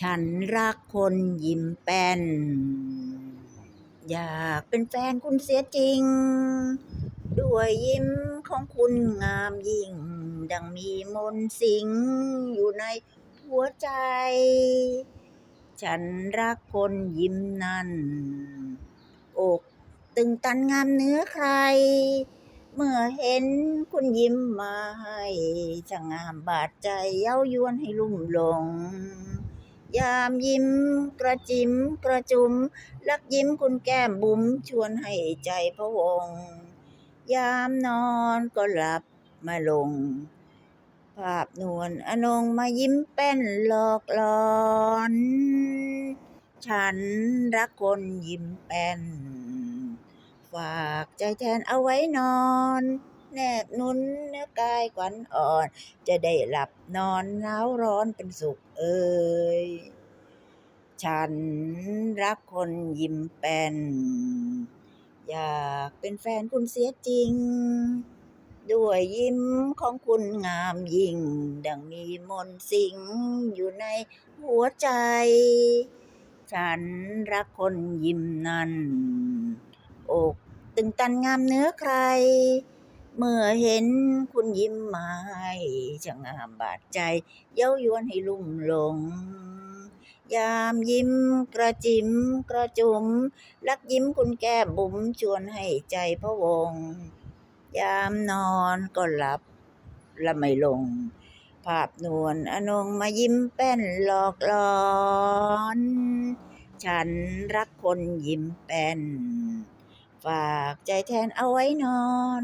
ฉันรักคนยิ้มแป้น อยากเป็นแฟนคุณเสียจริง ด้วยยิ้มของคุณงามยิ่ง ดังมีมนต์สิงอยู่ในหัวใจ ฉันรักคนยิ้มนั้น อกตึงตันงามเนื้อใคร เมื่อเห็นคุณยิ้มมาให้ช่างงามบาดใจเย้ายวนให้ลุ่มหลง ยามยิ้มกระจิมกระจุม ลักยิ้มคุณแก้มบุ๋มชวนให้ใจพะวง ยามนอนก็หลับมาลง ภาพนวลอนงมายิ้มแป้นหลอกหลอน ฉันรักคนยิ้มแป้น ฝากใจแทนเอาไว้นอน แนบหนุนเนื้อกายขวัญอ่อน จะได้หลับนอนหนาวร้อนเป็นสุขเอ่ยฉันรักคนยิ้มแป้น อยากเป็นแฟนคุณเสียจริง ด้วยยิ้มของคุณงามยิ่ง ดังมีมนต์สิงอยู่ในหัวใจ ฉันรักคนยิ้มนั้น อกตึงตันงามเนื้อใคร เมื่อเห็นคุณยิ้มมาให้ช่างงามบาดใจ เย้ายวนให้ลุ่มหลง ยามยิ้มกระจิมกระจุมลักยิ้มคุณแก้บุ๋มชวนให้ใจพะวง ยามนอนก็หลับละไม่ลง ภาพนวลอนงมายิ้มแป้นหลอกหลอน ฉันรักคนยิ้มแป้น ฝากใจแทนเอาไว้นอน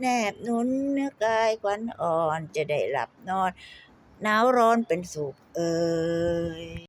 แนบหนุนเนื้อกายขวัญอ่อนจะได้หลับนอนหนาวร้อนเป็นสุขเอ่ย